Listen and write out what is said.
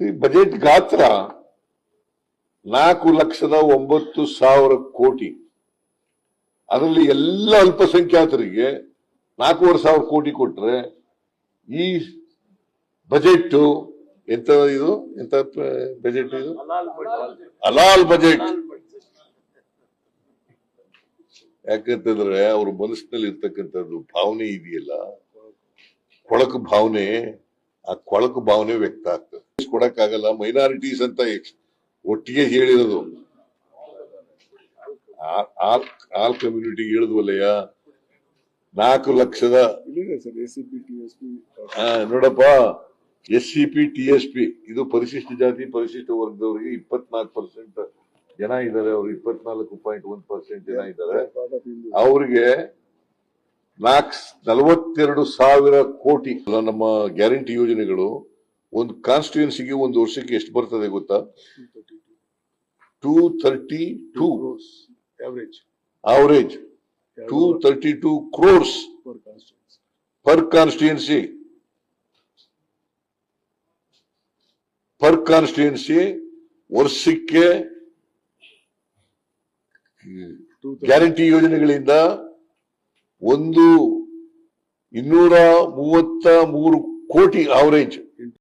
ಈ ಬಜೆಟ್ ಗಾತ್ರ ನಾಲ್ಕು ಲಕ್ಷದ ಒಂಬತ್ತು ಸಾವಿರ ಕೋಟಿ. ಅದರಲ್ಲಿ ಎಲ್ಲ ಅಲ್ಪಸಂಖ್ಯಾತರಿಗೆ ನಾಲ್ಕೂವರೆ ಸಾವಿರ ಕೋಟಿ ಕೊಟ್ರೆ ಈ ಬಜೆಟ್ ಎಂತ ಇದು? ಎಂತ ಬಜೆಟ್ ಇದು? ಅಲಾಲ್ ಬಜೆಟ್. ಯಾಕಂತಂದ್ರೆ ಅವ್ರ ಮನಸ್ಸಿನಲ್ಲಿ ಇರ್ತಕ್ಕಂಥದ್ದು ಭಾವನೆ ಇದೆಯಲ್ಲ, ಕೊಳಕು ಭಾವನೆ, ಆ ಕೊಳಕು ಭಾವನೆ ವ್ಯಕ್ತ ಆಗ್ತದೆ. ಕೊಡಕ್ಕಾಗಲ್ಲ ಮೈನಾರಿಟೀಸ್ ಅಂತ ಒಟ್ಟಿಗೆ ಹೇಳಿರೋದು. ಆಲ್ ಕಮ್ಯುನಿಟಿ ಹೇಳಿದ್ವಲ್ಲಯ್ಯ? ನಾಲ್ಕು ಲಕ್ಷದ ನೋಡಪ್ಪ S C P T S P ಇದು ಪರಿಶಿಷ್ಟ ಜಾತಿ ಪರಿಶಿಷ್ಟ ವರ್ಗದವರಿಗೆ ಇಪ್ಪತ್ನಾಲ್ಕು ಪರ್ಸೆಂಟ್ ಜನ ಇದ್ದಾರೆ ಅವ್ರು ಇಪ್ಪತ್ನಾಲ್ಕು ಪಾಯಿಂಟ್ ಒಂದ್ ಪರ್ಸೆಂಟ್ ಜನ ಇದ್ದಾರೆ. ಅವ್ರಿಗೆ ನಾಲ್ಕು ನಲವತ್ತೆರಡು ಸಾವಿರ ಕೋಟಿ ನಮ್ಮ ಗ್ಯಾರಂಟಿ ಯೋಜನೆಗಳು ಒಂದು ಕಾನ್ಸ್ಟಿಟ್ಯೂನ್ಸಿಗೆ ಒಂದು ವರ್ಷಕ್ಕೆ ಎಷ್ಟು ಬರ್ತದೆ ಗೊತ್ತಾ? Two thirty two average average two thirty two crores per constituency per constituency ವರ್ಷಕ್ಕೆ ಗ್ಯಾರಂಟಿ ಯೋಜನೆಗಳಿಂದ ಒಂದು ಇನ್ನೂರ ಮೂವತ್ತ ಮೂರು ಕೋಟಿ ಅವರೇಜ್